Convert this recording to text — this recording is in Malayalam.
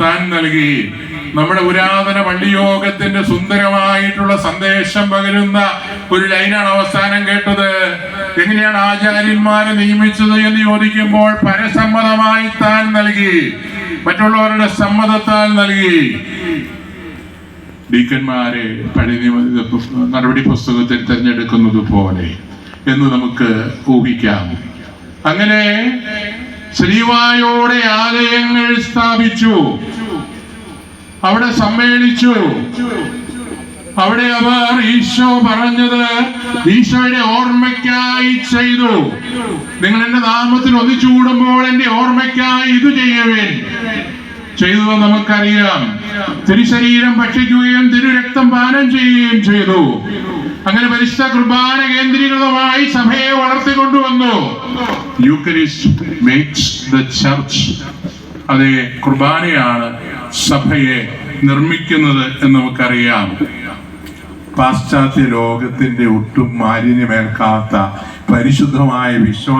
താൻ നൽകി. നമ്മുടെ പുരാതന പള്ളിയോഗത്തിന്റെ സുന്ദരമായിട്ടുള്ള സന്ദേശം പകരുന്ന ഒരു ലൈനാണ് അവസാനം കേട്ടത്. എങ്ങനെയാണ് ആചാര്യന്മാരെ നിയമിച്ചത് എന്ന് ചോദിക്കുമ്പോൾ പരസമ്മതമായി താൻ നൽകി. മറ്റുള്ളവരുടെ സമ്മതത്താൽ നൽകി. ഡീക്കന്മാരെ പഴയ നടപടി പുസ്തകത്തിൽ തിരഞ്ഞെടുക്കുന്നത് പോലെ എന്ന് നമുക്ക് ഊഹിക്കാം. അങ്ങനെ ശ്രീവായോടെ ആലയങ്ങൾ സ്ഥാപിച്ചു. അവിടെ സമ്മേളിച്ചു. അവിടെ അവർ ഈശോ പറഞ്ഞത് ഈശോയുടെ ഓർമ്മയ്ക്കായി ചെയ്തു. നിങ്ങൾ എന്റെ നാമത്തിൽ ഒന്നിച്ചു കൂടുമ്പോൾ എന്റെ ഓർമ്മയ്ക്കായി ഇത് ചെയ്യുവേൻ. ചെയ്തത് നമുക്കറിയാം. തിരുശരീരം ഭക്ഷിക്കുകയും തിരുരക്തം പാനം ചെയ്യുകയും ചെയ്തു. അങ്ങനെ പരിശുദ്ധ കുർബാന കേന്ദ്രീകൃതമായി സഭയെ വളർത്തിക്കൊണ്ടുവന്നു. യൂക്കരിസ്റ്റ് മേക്സ് അതെ കുർബാനയാണ് സഭയെ നിർമ്മിക്കുന്നത് എന്ന് നമുക്കറിയാം. പാശ്ചാത്യ ലോകത്തിന്റെ ഒട്ടും മാലിന്യമേൽക്കാത്ത പരിശുദ്ധമായ വിശ്വാസ